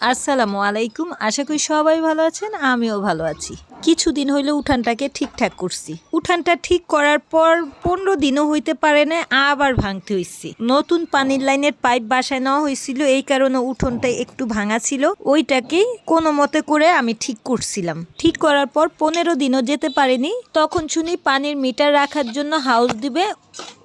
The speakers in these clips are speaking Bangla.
আসসালামু আলাইকুম। আশা করি সবাই ভালো আছেন, আমিও ভালো আছি। কিছুদিন হইলে উঠানটাকে ঠিকঠাক করছি। উঠানটা ঠিক করার পর পনেরো দিনও হইতে পারে না, আবার ভাঙতে হইছে। নতুন পানির লাইনের পাইপ বাসায় নেওয়া হয়েছিল এই কারণে উঠোনটা একটু ভাঙা ছিল। ওইটাকেই কোনো মতে করে আমি ঠিক করছিলাম। ঠিক করার পর পনেরো দিনও যেতে পারেনি। তখন শুনি পানির মিটার রাখার জন্য হাউস দিবে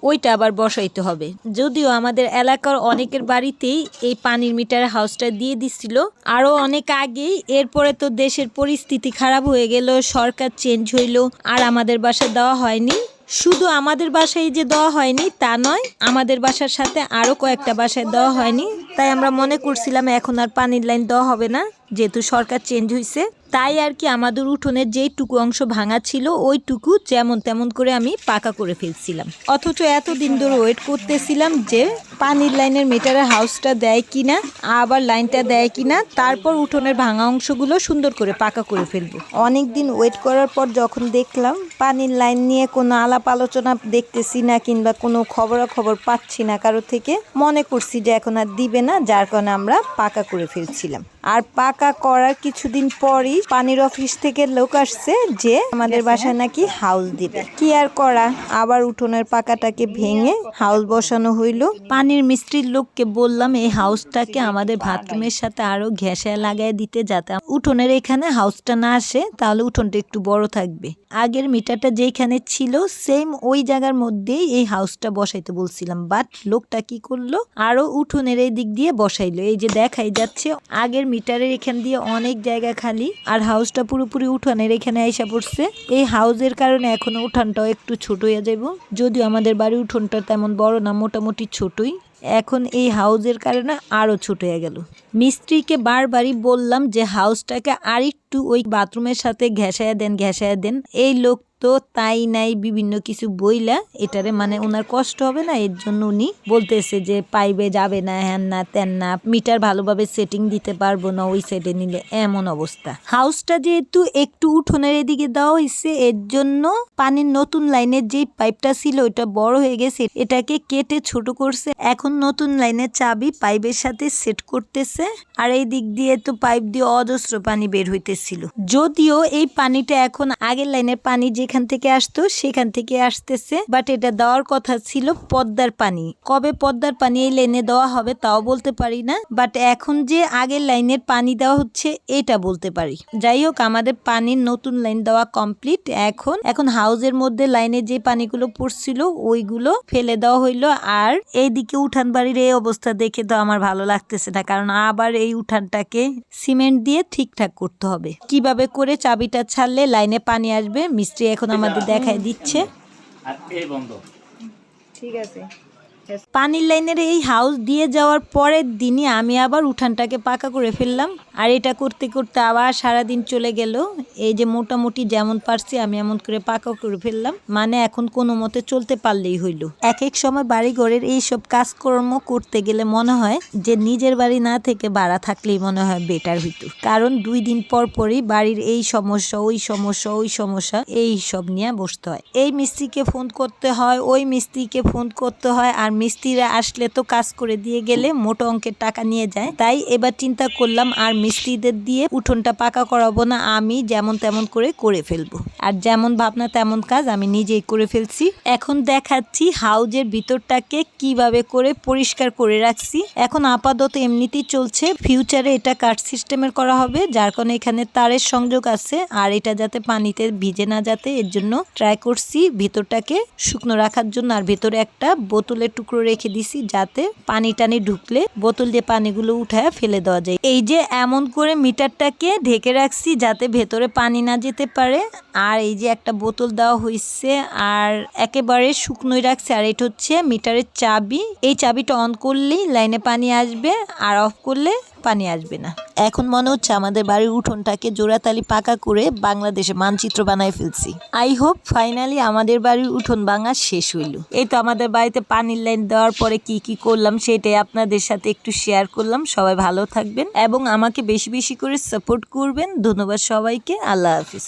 ওইটা আবার বসাইতে হবে। যদিও আমাদের এলাকার অনেকের বাড়িতেই এই পানির মিটার হাউসটা দিয়ে দিছিল। আরও অনেক আগেই এরপরে তো দেশের পরিস্থিতি খারাপ হয়ে গেল, সরকার চেঞ্জ হইল, আর আমাদের বাসা দেওয়া হয়নি। শুধু আমাদের বাসায় যে দেওয়া হয়নি তা নয়, আমাদের বাসার সাথে আরও কয়েকটা বাসায় দেওয়া হয়নি। তাই আমরা মনে করছিলাম এখন আর পানির লাইন দেওয়া হবে না, যেহেতু সরকার চেঞ্জ হয়েছে তাই আর কি আমাদের উঠোনের যেইটুকু অংশ ভাঙা ছিল, ওইটুকু যেমন তেমন করে আমি পাকা করে ফেলছিলাম। অথচ এতদিন ধরে ওয়েট করতেছিলাম যে পানির লাইনের মিটারের হাউসটা দেয় কিনা, আবার লাইনটা দেয় কিনা, তারপর উঠোনের ভাঙা অংশগুলো সুন্দর করে পাকা করে ফেলব। অনেক দিন ওয়েট করার পর যখন দেখলাম পানির লাইন নিয়ে কোনো আলাপ আলোচনা দেখতেছি না কিংবা কোনো খবরাখবর পাচ্ছি না কারও থেকে, মনে করছি যে এখন আর দিবে না, যার কারণে আমরা পাকা করে ফেলছিলাম। আর পাকা করার কিছুদিন পরই পানির অফিস থেকে লোক আসছে যে আমাদের বাসায় নাকি হাউস দিবে। কি আর করা? আবার উঠোনের পাকাটাকে ভেঙে হাউস বসানো হইল। পানির মিস্ত্রির লোককে বললাম এই হাউসটাকে আমাদের বাথরুমের সাথে আরও ঘেঁষা লাগাই দিতে যাতে উঠোনের এখানে হাউসটা না আসে তাহলে উঠোনটা একটু বড় থাকবে। আগের মিটারটা যেখানে ছিল সেম ওই জায়গার মধ্যেই এই হাউসটা বসাইতে বলছিলাম। বাট লোকটা কি করল? আরও উঠোনের এই দিক দিয়ে বসাইলো। এই যে দেখাই যাচ্ছে আগের মিটারের এখান দিয়ে অনেক জায়গা খালি আর হাউসটা পুরোপুরি উঠানের এখানে আইসা পড়ছে। এই হাউসের কারণে এখনও উঠানটাও একটু ছোট হয়ে যাব। যদিও আমাদের বাড়ির উঠোনটা তেমন বড় না, মোটামুটি ছোটই। এখন এই হাউসের কারণে আরও ছোট হয়ে গেল। মিস্ত্রিকে বারবারই বললাম যে হাউসটাকে আরেকটু ওই বাথরুমের সাথে ঘেঁষায়া দেন ঘেঁষায়া দেন। এই লোক তো তাই নাই বিভিন্ন কিছু বইলা, এটারে মানে ওনার কষ্ট হবে না, এর জন্য উনি বলতেছে যে পাইবে, যাবে না, হ্যান না তেন না, মিটার ভালোভাবে সেটিং দিতে পারব না ওই সাইডে নিলে, এমন অবস্থা। হাউসটা যেহেতু একটু উঠোনের এদিকে দেওয়া হয়েছে এর জন্য পানির নতুন লাইনের যে পাইপটা ছিল ওটা বড় হয়ে গেছে, এটাকে কেটে ছোট করছে, এখন নতুন লাইনের চাবি পাইপের সাথে সেট করতেছে, আর এই দিক দিয়ে তো পাইপ দিয়ে অজস্র পানি বের হইতেছিল। যদিও এই পানিটা এখন আগের লাইনের পানি যেখান থেকে আসতো, সেখান থেকে আসতেছে। বাট এটা দেওয়ার কথা ছিল পদ্মার পানি। কবে পদ্মার পানি এই লাইনে দেওয়া হবে তাও বলতে পারি না। বাট এখন যে আগের লাইনের পানি দেওয়া হচ্ছে, এটা বলতে পারি। যাই হোক, আমাদের পানির নতুন লাইন দেওয়া কমপ্লিট এখন এখন হাউসের মধ্যে লাইনে যে পানিগুলো পড়ছিল, ওইগুলো ফেলে দেওয়া হইল। আর এইদিকে উঠান বাড়ির এই অবস্থা দেখে তো আমার ভালো লাগতেছে না। কারণ আবার এই উঠানটাকে সিমেন্ট দিয়ে ঠিকঠাক করতে হবে। কীভাবে করে চাবিটা ছাড়লে লাইনে পানি আসবে, মিস্ত্রি এখন আমাদের দেখায় দিচ্ছে। আর এই বন্ধ। ঠিক আছে। পানির লাইনের এই হাউস দিয়ে যাওয়ার পরের দিনই আমি আবার উঠানটাকে পাকা করে ফেললাম। আর এটা করতে করতে আবার সারাদিন চলে গেল। এই যে মোটামুটি যেমন পারছি আমি এমন করে পাকা করে ফেললাম। মানে এখন কোনো মতে চলতে পারলেই হইল। এক এক সময় বাড়ি ঘরের এইসব কাজকর্ম করতে গেলে মনে হয় যে নিজের বাড়ি না থেকে ভাড়া থাকলেই মনে হয় বেটার হইতো। কারণ দুই দিন পর পরই বাড়ির এই সমস্যা, ওই সমস্যা ওই সমস্যা, এই সব নিয়ে বসতে হয়। এই মিস্ত্রিকে ফোন করতে হয়, ওই মিস্ত্রিকে ফোন করতে হয়, আর মিস্ত্রিরা আসলে তো কাজ করে দিয়ে গেলে মোটো অঙ্কের টাকা নিয়ে যায়। তাই এবার চিন্তা করলাম, আর মিস্ত্রিদের দিয়ে উঠোনটা পাকা করাবো না, আমি যেমন তেমন করে করে ফেলব। আর যেমন ভাবনা তেমন কাজ আমি নিজেই করে ফেলছি। এখন দেখাচ্ছি হাউজের ভিতরটাকে কীভাবে করে পরিষ্কার করে রাখছি। এখন আপাতত এমনিতেই চলছে, ফিউচারে এটা কাঠ সিস্টেমের করা হবে, যার কারণে এখানে তারের সংযোগ আছে, আর এটা যাতে পানিতে ভিজে না যাতে, এর জন্য ট্রাই করছি ভিতরটাকে শুকনো রাখার জন্য। আর ভেতরে একটা বোতলের টুকরো রেখে দিছি যাতে পানি টানি ঢুকলে বোতল দিয়ে পানিগুলো উঠায় ফেলে দেওয়া যায়। এই যে এমন করে মিটারটাকে ঢেকে রাখছি যাতে ভেতরে পানি না যেতে পারে। আর এই যে একটা বোতল দেওয়া হয়েছে আর একেবারে শুকনোই রাখছে। আর এটা হচ্ছে মিটারের চাবি। এই চাবিটা অন করলেই লাইনে পানি আসবে আর অফ করলে পানি আসবে না। এখন মনে হচ্ছে আমাদের বাড়ির উঠোনটাকে জোড়াতালি পাকা করে বাংলাদেশে মানচিত্র বানায় ফেলছি। আই হোপ ফাইনালি আমাদের বাড়ির উঠোন ভাঙা শেষ হইল। এই তো আমাদের বাড়িতে পানির লাইন দেওয়ার পরে কি কি করলাম সেটাই আপনাদের সাথে একটু শেয়ার করলাম। সবাই ভালো থাকবেন এবং আমাকে বেশি বেশি করে সাপোর্ট করবেন। ধন্যবাদ সবাইকে। আল্লাহ হাফিজ।